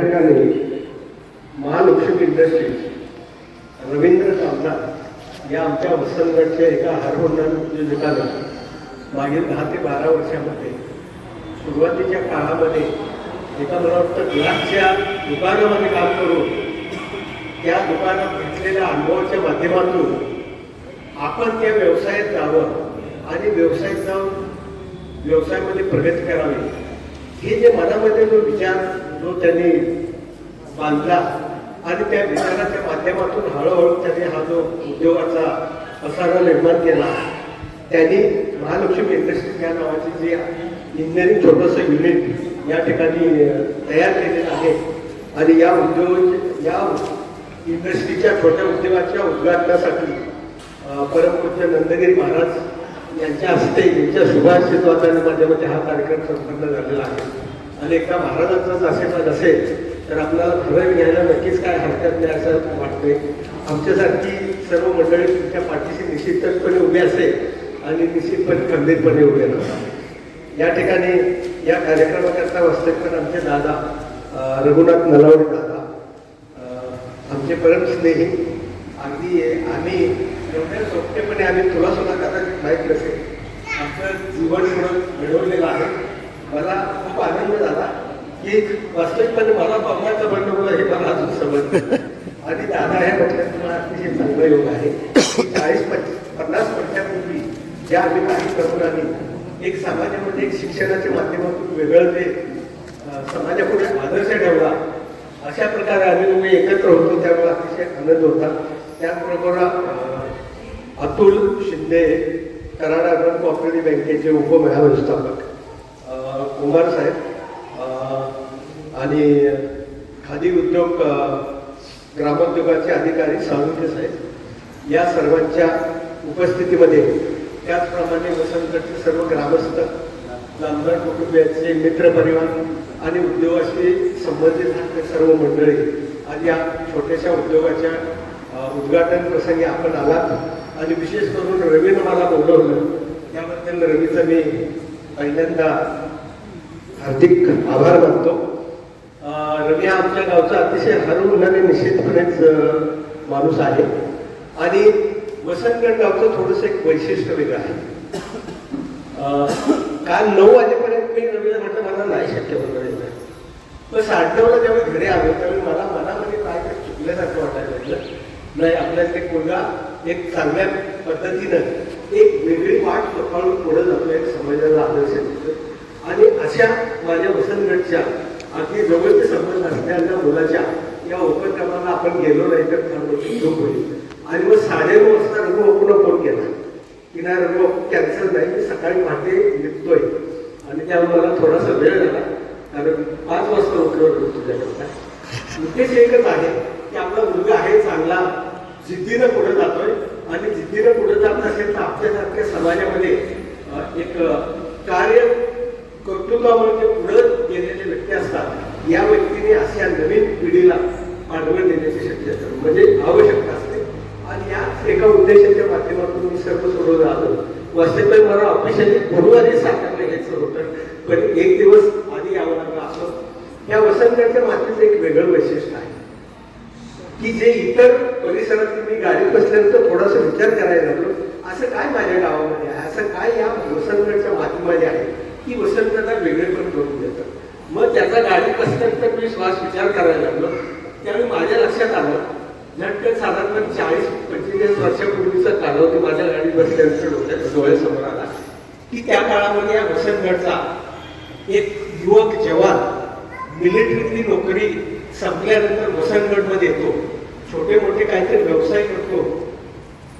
ठिकाणी महालक्ष्मी इंडस्ट्रीज रवींद्र कामदार या आमच्या वसंतगडच्या एका हरवंदन म्हणजे उद्योजकानं मागील दहा ते बारा वर्षामध्ये सुरुवातीच्या काळामध्ये एका मला वाटतं ग्लासच्या दुकानामध्ये काम करून त्या दुकानात घेतलेल्या अनुभवाच्या माध्यमातून आपण त्या व्यवसायात जावं आणि व्यवसायात जाऊन व्यवसायामध्ये प्रगती करावी. हे जे मनामध्ये जो विचार जो त्यांनी बांधला आणि त्या विचाराच्या माध्यमातून हळूहळू त्यांनी हा जो उद्योगाचा पसारा निर्माण केला त्यांनी महालक्ष्मी इंडस्ट्रीज या नावाचे जे इंजिनिअरिंग छोटंसं युनिट या ठिकाणी तयार केलेलं आहे आणि या उद्योग या इंडस्ट्रीच्या छोट्या उद्योगाच्या उद्घाटनासाठी परमपूज्य नंदगिरी महाराज यांच्या हस्ते यांच्या शुभाशीर्वादाने माझ्या मते हा कार्यक्रम संपन्न झालेला आहे. आणि एकदा महाराजांचाच आशीर्वाद असेल तर आपला हृदय घ्यायला नक्कीच काय हरकत नाही असं वाटते आमच्यासारखी सर्व मंडळी तुमच्या पाठीशी निश्चितपणे उभी असेल आणि निश्चितपणे खंबीरपणे उभे राहतात या ठिकाणी या कार्यक्रमाकरता तर आमचे दादा रघुनाथ नलावडे दादा आमचे परम स्नेही अगदी आम्ही एवढ्या सोपेपणे आम्ही तुला सुद्धा कदाचित माहीत नसेल. आमचं जीवन म्हणून मिळवलेलं आहे. मला आनंद झाला की वास्तविकपणे मला पाहुण्याचं बनवलं हे मला अजून समजलं आणि दादा हे म्हटलं तुम्हाला अतिशय चांगला योग आहे. चाळीस पंचवीस पन्नास वर्षापूर्वी ज्या आम्ही काही तरुणांनी एक समाजामध्ये एक शिक्षणाच्या माध्यमातून वेगळं ते समाजापुढे आदर्श ठेवला अशा प्रकारे आम्ही दोघे एकत्र होतो त्यामुळे अतिशय आनंद होता. त्याचबरोबर अतुल शिंदे कराडा अर्बन कोऑपरेटिव्ह बँकेचे उपमहाव्यवस्थापक कुमार साहेब आणि खादी उद्योग ग्रामोद्योगाचे अधिकारी सावंत साहेब या सर्वांच्या उपस्थितीमध्ये त्याचप्रमाणे वसंतचे सर्व ग्रामस्थ नामदार कुटुंबियांचे मित्रपरिवार आणि उद्योगाशी संबंधित सर्व मंडळी आज या छोट्याशा उद्योगाच्या उद्घाटन प्रसंगी आपण आला आणि विशेष करून रवीनं मला बोलवलं. त्याबद्दल रवीचं मी पहिल्यांदा हार्दिक आभार मानतो. अ, रवी हा आमच्या गावचा अतिशय हरवून आणि निश्चितपणेच माणूस आहे. आणि वसंतगड गावचं थोडंसं एक वैशिष्ट्य वेगळं आहे. काल नऊ वाजेपर्यंत मी रवीला म्हटलं मला नाही शक्य होणार आहे पण साडेनऊला जेव्हा घरी आलो त्यावेळी मला मनामध्ये काय काय चुकल्यासारखं वाटायला लागलं. नाही आपल्या ते मुलगा एक चांगल्या पद्धतीनं एक वेगळी वाट पकडून पुढे जातो एक समाजाला आदर्श देतो आणि अशा माझ्या वसंतगडच्या अगदी जवळचे संबंध असलेल्या मुलाच्या या उपक्रमाला आपण गेलो नाही तर फार मोठी होईल. आणि मग साडेनऊ वाजता रघु पूर्ण फोन केला. की नाही रघु कॅन्सल नाही मी सकाळी पहाटे निघतोय. आणि त्यामुळे मला थोडासा वेळ झाला. कारण पाच वाजता उठलो होतो तुझ्याकरता. उद्देश एकच आहे की आपला मुलगा आहे चांगला जिद्दीनं पुढे जातोय. आणि जिद्दीनं पुढे जात असेल तर आपल्यासारख्या समाजामध्ये एक कार्य कर्तृत्वामुळे पुढे असतात. या व्यक्तीने अशा नवीन पिढीला पाठवण देण्याची शक्यता म्हणजे आवश्यकता असते. आणि या एका उद्देशाच्या माध्यमातून मी सर्व सोडवून आलो. वास्तविक मला ऑफिशियली गुरुवारी साकारलं घ्यायचं होतं. पण एक दिवस आधी यावं लागलं असं. या वसंताच्या मातीचं एक वेगळं वैशिष्ट्य आहे. की जे इतर परिसरात मी गाडीत बसल्यानंतर थोडासा विचार करायला लागलो. असं काय माझ्या गावामध्ये आहे? असं काय या वसंतगडच्या मातीमध्ये आहे? की वसंतला वेगळेपण करून देतात? मग त्याचा गाडीत तर मी श्वास विचार करायला लागलो. त्यावेळी माझ्या लक्षात आलं झटकन साधारण चाळीस पंचेचाळीस वर्षापूर्वीचा कालावधी माझ्या गाडी बसल्यानंतर डोक्यात डोळ्यासमोर आला. की त्या काळामध्ये या वसंतगडचा एक युवक जवान मिलिटरीतली नोकरी संपल्यानंतर वसंतगडमध्ये येतो. छोटे मोठे काहीतरी व्यवसाय करतो.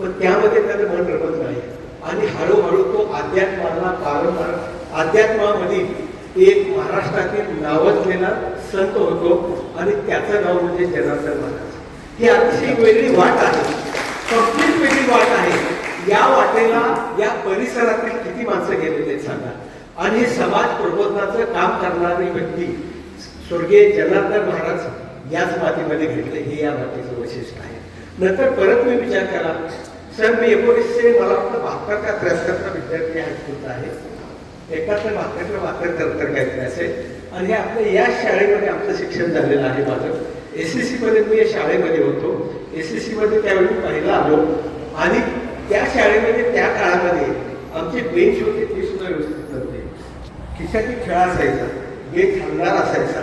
पण त्यामध्ये त्याचं मन रमत नाही. आणि हळूहळू तो अध्यात्माला पारंपर अध्यात्मामध्ये एक महाराष्ट्रातील नावाजलेला संत होतो आणि त्याचं नाव म्हणजे जनार्दन महाराज. ही अतिशय वेगळी वाट आहे. कंप्लीट वेगळी वाट आहे. या वाटेला या परिसरातील किती माणसं गेले ते सांगा. आणि समाज प्रबोधनाचं काम करणारी व्यक्ती स्वर्गीय जनार्दन महाराज याच मातीमध्ये घेतले. हे या मातीचं वैशिष्ट्य आहे. नंतर परत मी विचार केला सर मी एकोणीसशे मला वाटतं बहात्तर का त्र्याहत्तरचा विद्यार्थी हायस्कूलचा आहे. एकाहत्तर बहात्तर किंवा बहात्तर त्र्याहत्तर असेल. आणि हे आपलं या शाळेमध्ये आमचं शिक्षण झालेलं आहे माझं. एस एस सीमध्ये मी या शाळेमध्ये होतो. एस एस सीमध्ये त्यावेळी पाहिला पहिला आलो. आणि त्या शाळेमध्ये त्या काळामध्ये आमचे बेंच होते ते सुद्धा व्यवस्थित नव्हते. खिशात खेळ खेळा असायचा. बेंच हलणार असायचा.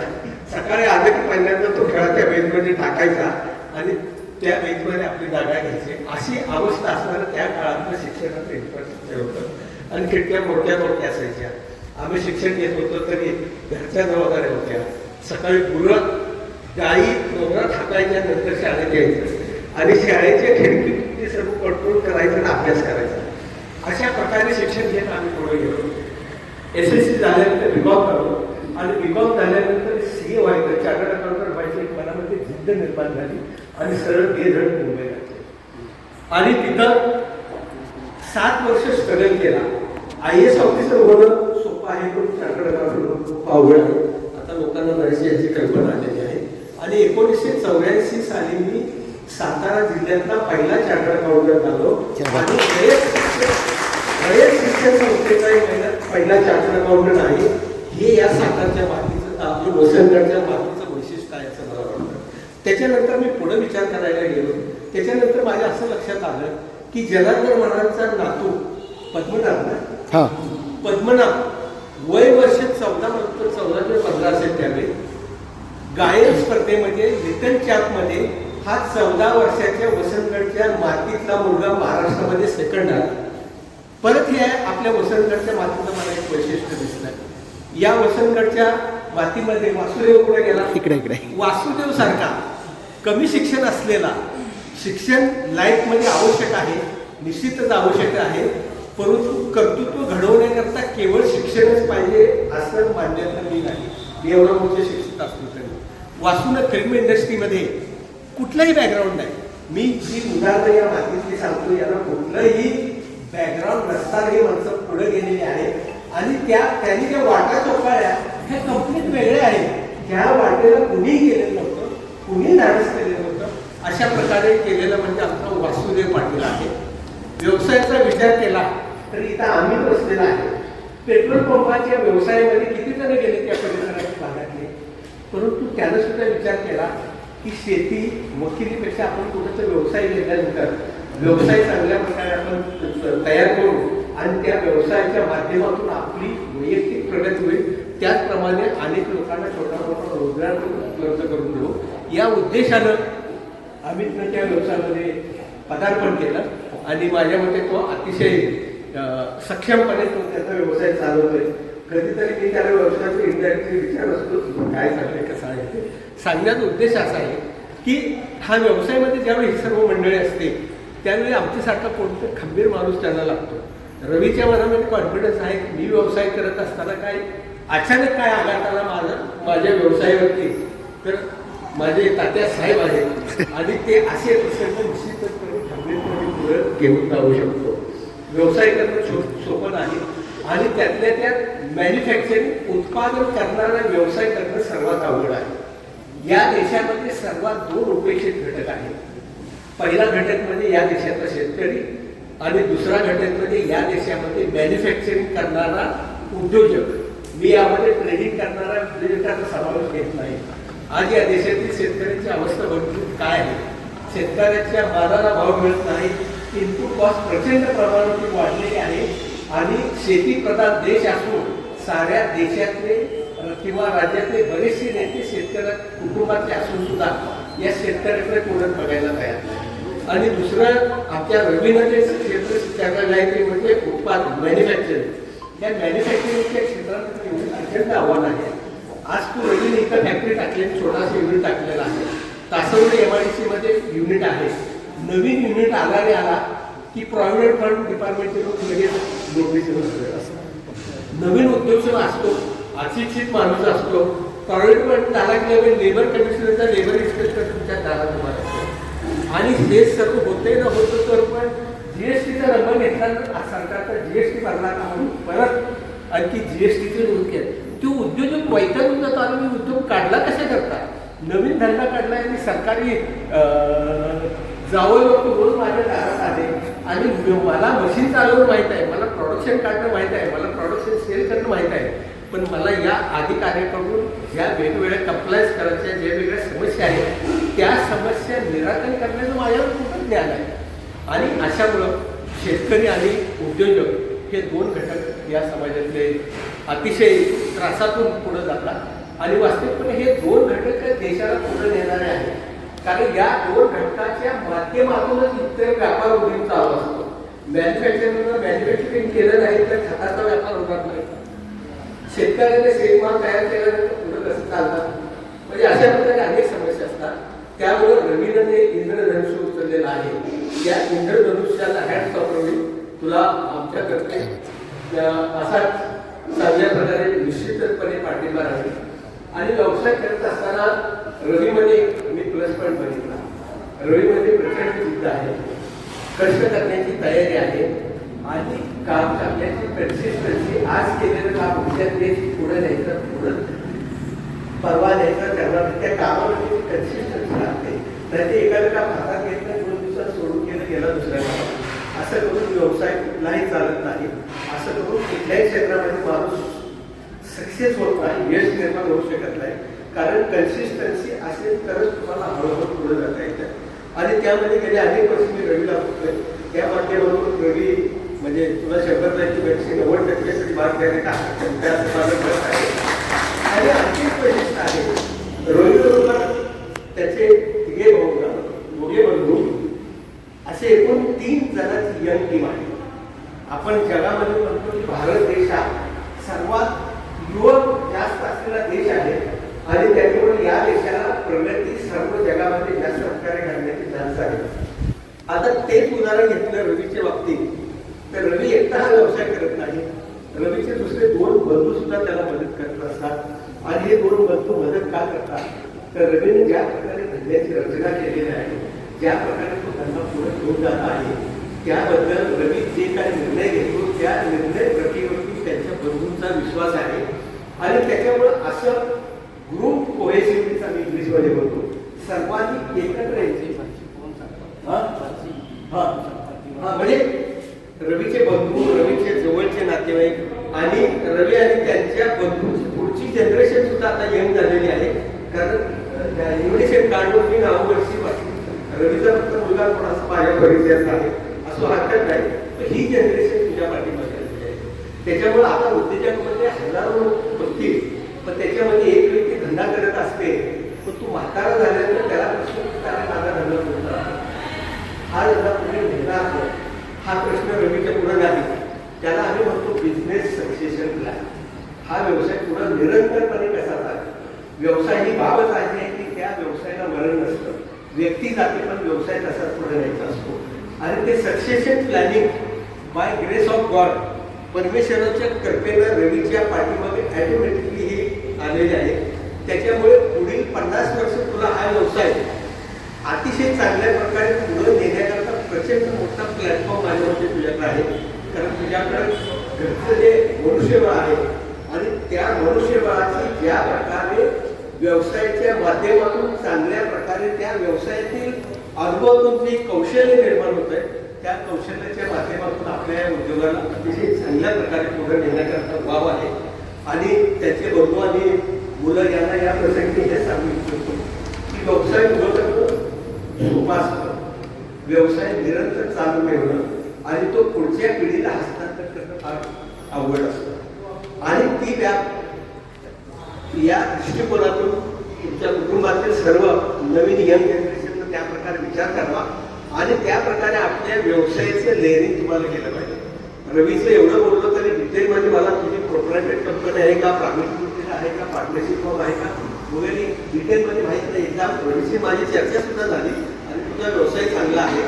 सकाळी आले की पहिल्यांदा तो खेळा त्या बेंचमध्ये टाकायचा आणि त्या बेंचमध्ये आपली जागा घ्यायची. अशी अवस्था असणारं त्या काळातलं शिक्षणाचं इन्फ्रास्ट्रक्चर होतं. आणि खिडक्या मोठ्या मोठ्या असायच्या. आम्ही शिक्षण घेत होतो तरी घरच्या जबाबदाऱ्या होत्या. सकाळी गुरं गाई डोंगरात हाकायच्या नंतर शाळेत यायचं. आणि शाळेच्या खिडकी सर्व कंट्रोल करायचं आणि अभ्यास करायचा. अशा प्रकारे शिक्षण घेत आम्ही पुढे गेलो. एस एस सी झाल्यानंतर विभाग करतो आणि विभाग झाल्यानंतर सी ए व्हायचं चार्टर्ड अकाउंटंट व्हायचं एक मनामध्ये जिद्द निर्माण झाली आणि सरळ बेधड मुंबईला आणि तिथं सात वर्ष स्ट्रगल केला. आय एस ऑफिसर होणं सोपं आहे पण चार्टर्ड अकाउंटंट खूप अवघड आहे. आता लोकांना बरीचशी याची कल्पना आलेली आहे. आणि एकोणीसशे चौऱ्याऐंशी साली मी सातारा जिल्ह्यातला पहिला चार्टर्ड अकाउंटंट झालो. आणि रयत शिक्षण संस्थेचा एक पहिला चार्टर्ड अकाउंटंट आहे हे या सातारच्या बाबतीचं आपलं वसंतगडच्या बाबतीचं वैशिष्ट्य आहे असं मला वाटतं. त्याच्यानंतर मी पुढे विचार करायला गेलो. त्याच्यानंतर माझ्या असं लक्षात आलं की जनार्दन महाराजांचा नातू पद्मनाभ ना? हां. पद्मनाभ. वय वर्ष चौदा नंतर चौदा ते पंधरा असेल त्यावेळी. गायन स्पर्धेमध्ये लिटल चॅम्पमध्ये हा चौदा वर्षाच्या वसंतगडच्या मातीतला मुलगा महाराष्ट्रामध्ये सेकंड आला. परत हे आपल्या वसंतगडच्या मातीचं मला एक वैशिष्ट्य दिसलं. या वसंतगडच्या मातीमध्ये वासुदेव कुठे गेला? इकडे इकडे. वासुदेव सारखा. कमी शिक्षण असलेला. शिक्षण लाईफमध्ये आवश्यक आहे निश्चितच आवश्यक आहे परंतु कर्तृत्व घडवण्याकरता केवळ शिक्षणच पाहिजे असं मान्यता मी नाही. मी एवढं मोठे शिक्षित असलो तरी. वासून फिल्म इंडस्ट्रीमध्ये कुठलंही बॅकग्राऊंड नाही. मी जी उदाहरणं या मातीतली सांगतो याला कुठलंही बॅकग्राऊंड नसताना माणसं पुढे गेलेली आहे आणि त्या त्यांनी ज्या वाटा चोपाळ्या ह्या कंप्लीट वेगळ्या आहेत. त्या वाटेला कुणी गेलेलं नव्हतं कुणी धाडस केलेलं अशा प्रकारे केलेलं म्हणजे आमचा वासुदेव पाटील आहे. व्यवसायाचा विचार केला तर इथं आम्ही बसलेला आहे. पेट्रोल पंपाच्या व्यवसायामध्ये किती जण गेले त्या परिसराच्या भागातले? परंतु त्यानं सुद्धा विचार केला की शेती वकिलीपेक्षा आपण कुठंचा व्यवसाय घेतल्यानंतर व्यवसाय चांगल्या प्रकारे आपण तयार करू आणि त्या व्यवसायाच्या माध्यमातून आपली वैयक्तिक प्रगती होईल त्याचप्रमाणे अनेक लोकांना छोटा मोठा रोजगार उपलब्ध करून देऊ. या उद्देशानं आम्ही त्या व्यवसायामध्ये पदार्पण केलं आणि माझ्या मते तो अतिशय सक्षमपणे तो त्याचा व्यवसाय चालवतोय. कधीतरी मी त्याला व्यवसायाचा इंडिरेक्टली विचार असतो काय सांगते कसं आहे? सांगण्याचा उद्देश असा आहे की हा व्यवसायामध्ये ज्यावेळी ही सर्व मंडळी असते त्यावेळी आमच्यासारखा कोणतं खंबीर माणूस त्यांना लागतो. रवीच्या मनामध्ये कॉन्फिडन्स आहे की मी व्यवसाय करत असताना काय अचानक काय आघात आला माझा माझ्या व्यवसायावरती? तर माझे तात्या साहेब आहेत. आणि ते असे प्रसंग तर निश्चितपणे खंबीरपणे घेऊन जाऊ शकतो. व्यवसाय करणं सो सोपं नाही. आणि त्यातल्या त्यात मॅन्युफॅक्चरिंग उत्पादन करणारा व्यवसाय करणं सर्वात अवघड आहे. या देशामध्ये सर्वात दोन उपेक्षित घटक आहेत. पहिला घटक म्हणजे या देशातला शेतकरी आणि दुसरा घटक म्हणजे या देशामध्ये मॅन्युफॅक्चरिंग करणारा उद्योजक. मी यामध्ये ट्रेडिंग करणारा उद्योजकाचा समावेश घेत नाही. आज या देशातील शेतकऱ्यांची अवस्था बघून काय आहे? शेतकऱ्याच्या मालाला भाव मिळत नाही इनपुट कॉस्ट प्रचंड प्रमाणात वाढलेली आहे आणि शेती प्रधान देश असून साऱ्या देशातले किंवा राज्यातले बरेचसे नेते शेतकऱ्या कुटुंबातले असून सुद्धा या शेतकऱ्याकडे पूर्ण बघायला तयार नाही. आणि दुसरं आमच्या रवीनं क्षेत्र शिक्षणाला आहे ते म्हणजे उत्पादन मॅन्युफॅक्चरिंग या मॅन्युफॅक्चरिंगच्या क्षेत्रात एवढी प्रचंड आव्हान आहे. आज तू रवीने इथं फॅक्टरी टाकले छोटासा युनिट टाकलेला आहे. तासवडे एम आय डी सीमध्ये युनिट आहे. नवीन युनिट आला आला की प्रॉव्हिडंट फंड डिपार्टमेंटचे लोक लगेच नोकरीचे असतात. नवीन उद्योग सेवा असतो अशिक्षित माणूस असतो. प्रॉव्हिडंट फंड झाला की नवीन लेबर कमिशनरचा लेबर इन्स्पेक्टर तुमच्या दारात उभा असतो आणि हे सर्व होते ना होतं तर पण जीएसटीचा रंग घेतला तर सरकारचा जीएसटी भरला का म्हणून? परत आणखी जीएसटीचे नोंद आहेत तो उद्योजक वैतागून जातो आणि मी उद्योग काढला कशा करता? नवीन धंदा काढला आणि सरकारी अं, जावं लोक रोज माझ्या दारात आले. आणि मला मशीन चालवणं माहीत आहे मला प्रोडक्शन काढणं माहीत आहे मला प्रोडक्शन सेल करणं माहीत आहे. पण मला या अधिकाऱ्याकडून या वेगवेगळ्या कम्प्लायन्स करायच्या ज्या वेगळ्या समस्या आहेत त्या समस्या निराकरण करण्याचं माझ्यावर खूपच ज्ञान आहे. आणि अशामुळं शेतकरी आणि उद्योजक हे दोन घटक या समाजातले अतिशय त्रासातून पुढे जातात. आणि वास्तविकपणे हे दोन घटक देशाला पुढे नेणारे आहेत. कारण या दोन घटकाच्या माध्यमातूनच इतर व्यापार उद्योग चालू असतो. मॅन्युफॅक्चरिंग मॅन्युफॅक्चरिंग केलं नाही तर खताचा व्यापार होणार नाही. शेतकऱ्याने शेतमाल तयार केला पुढे कसं चालतात म्हणजे अशा प्रकारे अनेक समस्या असतात त्यामुळे रवीनं जे इंद्रधनुष्य उचललेलं आहे त्या इंद्रधनुष्याला हॅट रवी तुला आमच्याकडे अं, असाच चांगल्या प्रकारे निश्चितपणे पाठिंबा राहील आणि व्यवसाय करत असताना रवीमध्ये मी प्लस पॉईंट बघितला रवीमध्ये प्रचंड जिद्द आहे कष्ट करण्याची तयारी आहे आणि काम करण्याची कन्सिस्टन्सी आज केलेलं काम उद्या ते पुढे न्यायचं पुढं परवा न्यायचं करणार त्या कामामध्ये कन्सिस्टन्सी लागते नाही ते एखाद्या काम हातात घेत नाही दोन दिवसात सोडून घेणं गेलं दुसऱ्या कामात असं करून व्यवसाय कुठलाही चालत नाही. असं करून कुठल्याही क्षेत्रामध्ये माणूस सक्सेस होत नाही यश निर्माण होऊ शकत नाही. कारण कन्सिस्टन्सी असेल तरच तुम्हाला हळूहळू पुढे जाता येतं. आणि त्यामध्ये गेले अनेक वर्ष मी रवीला बघतोय. त्या माध्यमातून रवी म्हणजे तुला शंभर टक्के पेक्षा नव्वद टक्के तरी मार्क द्यायला का त्याचं माझं आहे. आणि आणखी एक वैशिष्ट्य आहे रवी बरोबर त्याचे तिघे भाऊ ना, दोघे बंधू असे एकूण तीन जणांची यंग टीम आहे आपण जगामध्ये म्हणतो की भारत देश हा सर्वात युवक जास्त असलेला देश आहे आणि त्याच्यामुळे या देशाला प्रगती सर्व जगामध्ये जास्त प्रकारे घडण्याची चान्स आहे आता तेच उदाहरण घेतलं रवीच्या बाबतीत तर रवी एकटा हा व्यवसाय करत नाही रवीचे दुसरे दोन बंधू सुद्धा त्याला मदत करत असतात आणि हे दोन बंधू मदत का करतात तर रवीने ज्या प्रकारे धंद्याची रचना केलेल्या आहे. ज्या प्रकारे तो धंदा पुढे घेऊन जात आहे त्याबद्दल रवी जे काही निर्णय घेतो त्या निर्णय प्रक्रियेवरती त्यांच्या बंधूंचा विश्वास आहे. आणि त्याच्यामुळं असं ग्रुप कोहेसिव्हिटीचा मी इंग्लिशमध्ये बोलतो. सर्वांनी एकत्र यायचे हा? हा. हा, म्हणजे रवीचे बंधू रवीचे जवळचे नातेवाईक आणि रवी आणि त्यांच्या बंधूंची पुढची जनरेशन सुद्धा आता यंग झालेली आहे कारण इन्व्हिटेशन कार्डवर मी नाववर्षी रवीचा फक्त मुलगा असं माझ्या परिचयात आहे असं हरकत नाही. तर ही जनरेशन तुझ्या पाठीमध्ये त्याच्यामुळे आता उद्योजकामध्ये हजारो लोक बघतील पण त्याच्यामध्ये एक व्यक्ती धंदा करत असते पण तू म्हातारा झाल्यानंतर त्याला प्रश्न त्याला माझा धंदा कोणता हा धंदा पुढे नेणार हा प्रश्न रवीच्या पुढे नाही. त्याला आम्ही म्हणतो बिझनेस सक्सेशन प्लॅन हा व्यवसाय पुढे निरंतरपणे कसा चालेल व्यवसाय ही बाबच आहे की त्या व्यवसायाला मरण नसतं. व्यक्ती जाते पण व्यवसाय तसाच पुढे न्यायचा असतो. आणि ते succession planning by grace of God परमेश्वराच्या कृपेनं रवीच्या पाठीमागे ॲटोमॅटिकली हे आलेले आहे. त्याच्यामुळे पुढील पन्नास वर्ष तुला हा व्यवसाय अतिशय चांगल्या प्रकारे पुढे नेण्याकरता प्रचंड मोठा प्लॅटफॉर्म माझ्यामध्ये म्हणजे तुझ्याकडे आहे. कारण तुझ्याकडे घरचं जे मनुष्यबळ आहे आणि त्या मनुष्यबळाची ज्या प्रकारे व्यवसायाच्या माध्यमातून चांगल्या प्रकारे त्या व्यवसायातील अनुभवातून जे कौशल्य निर्माण होत आहे त्या कौशल्याच्या माध्यमातून आपल्या या उद्योगाला अतिशय चांगल्या प्रकारे पुढे नेण्याकरता वाव आहे. आणि त्याचे बंधू आणि मुलं यांना या प्रसंगी हे सांगू इच्छितो की व्यवसाय उभं करणं असतं व्यवसाय निरंतर चालू ठेवणं आणि तो पुढच्या पिढीला हस्तांतर करणं फार अवघड असतं. आणि ती व्याप या दृष्टिकोनातून तुमच्या कुटुंबातील सर्व नवीन यंग जनरेशननं त्या प्रकारे विचार करावा. आणि त्या प्रकारे आपल्या व्यवसायाचं लेअरिंग तुम्हाला केलं पाहिजे. रवीचं एवढं बोललो तरी डिटेलमध्ये म्हणजे मला तुझी प्रोप्रायटेड कंपनी आहे का? प्रायव्हेट आहे का? पार्टनरशिप फॉर्म आहे का? वगैरे डिटेलमध्ये माहीत नाही. एकदा रवीची माझी चर्चा सुद्धा झाली आणि तुझा व्यवसाय चांगला आहे.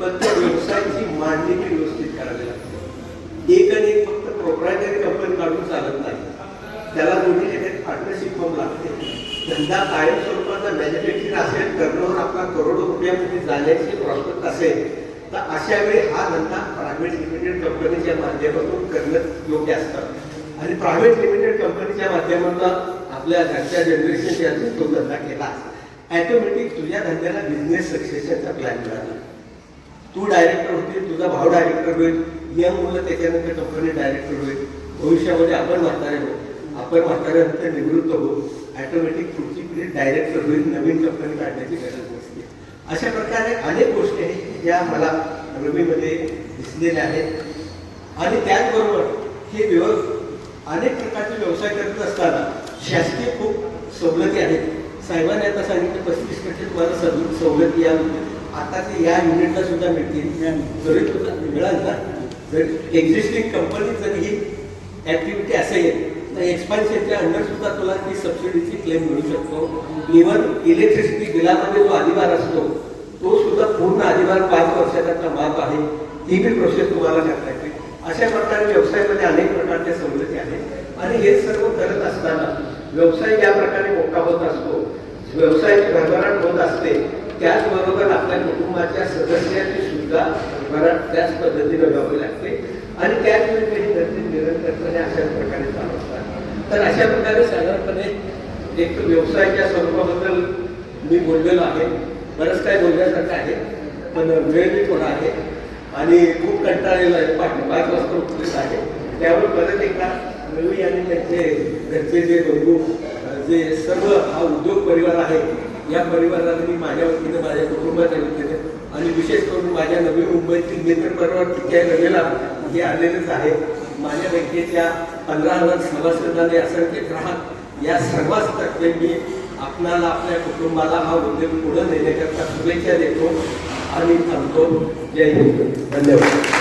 पण त्या व्यवसायाची मांडणी मी व्यवस्थित करावी लागते. एक आणि एक फक्त प्रोप्रायटरी कंपनी काढून चालत नाही. त्याला दोन्ही एक पार्टनरशिप फॉर्म लागते. धंदा कायम स्वरूपाचा मॅन्युफॅक्चरिंग असेल टर्नओव्हर आपला करोडो रुपयामध्ये जाण्याची प्रॉस्पेक्ट असेल तर अशा वेळी हा धंदा प्रायव्हेट लिमिटेड कंपनीच्या माध्यमातून करणं योग्य असतं. आणि प्रायव्हेट लिमिटेड कंपनीच्या माध्यमातून आपल्या घरच्या जनरेशनच्या तो धंदा केला ॲटोमॅटिक तुझ्या धंद्याला बिझनेस सक्सेसचा प्लॅन मिळाला. तू डायरेक्टर होतील तुझा भाऊ डायरेक्टर होईल. यंग मुलं त्याच्यानंतर कंपनी डायरेक्टर होईल. भविष्यामध्ये आपण म्हातारे होऊ. आपण म्हाताऱ्यानंतर निवृत्त होऊ. ॲटोमॅटिक पुढची पिढी डायरेक्ट होईल नवीन कंपनी काढण्याची गरज नसते. अशा प्रकारे अनेक गोष्टी आहेत ज्या मला रवीमध्ये दिसलेल्या आहेत. आणि त्याचबरोबर हे व्यव अनेक प्रकारचे व्यवसाय करत असताना शासकीय खूप सवलती आहेत. साहेबांनी आता सांगितलं पस्तीस टक्के तुम्हाला सव सवलती या म्हणजे. आता ते या युनिटला सुद्धा मिळतील. जरी तुझा मिळाल ना. जर एक्झिस्टिंग कंपनी जर ही ॲक्टिव्हिटी असेल एक्सपान्शनच्या अंडर सुद्धा तुला ती सबसिडीची क्लेम मिळू शकतो. इव्हन इलेक्ट्रिसिटी बिलामध्ये जो अधिभार असतो तो सुद्धा पूर्ण अधिभार पाच वर्षाकरता माफ आहे. ही बी प्रोसेस तुम्हाला करता येते. अशा प्रकारे व्यवसायामध्ये अनेक प्रकारच्या सवलती आहेत. आणि हे सर्व करत असताना व्यवसाय ज्या प्रकारे मोठा होत असतो. व्यवसायाची भरभराट होत असते. त्याचबरोबर आपल्या कुटुंबाच्या सदस्यांची सुद्धा भरभराट त्याच पद्धतीने व्हावी लागते. आणि त्याच वेळी काही निरंतरपणे अशाच प्रकारे चालू तर अशा प्रकारे साधारणपणे एक व्यवसायाच्या स्वरूपाबद्दल मी बोललेलो आहे. बरंच काय बोलण्यासारखं आहे पण वेळ मी थोडा आहे आणि खूप कंटाळलेला आहे. पाच पाच वाजता उपलब्ध आहे. त्यावर परत एकदा रवी आणि त्यांचे घरचे जे बंधू जे सर्व हा उद्योग परिवार आहे या परिवाराला मी माझ्या वतीने माझ्या कुटुंबाच्या वतीने आणि विशेष करून माझ्या नवी मुंबईतील मित्र परिवार तिथे रवीला हे आलेलेच आहे. माझ्या बँकेच्या पंधरा हजार सभासदांनी असंख्य ग्राहक या सर्वांच तर्फे मी आपणाला आपल्या कुटुंबाला हा उद्योग पुढे नेण्याकरता शुभेच्छा देतो आणि थांबतो. जय हिंद. धन्यवाद.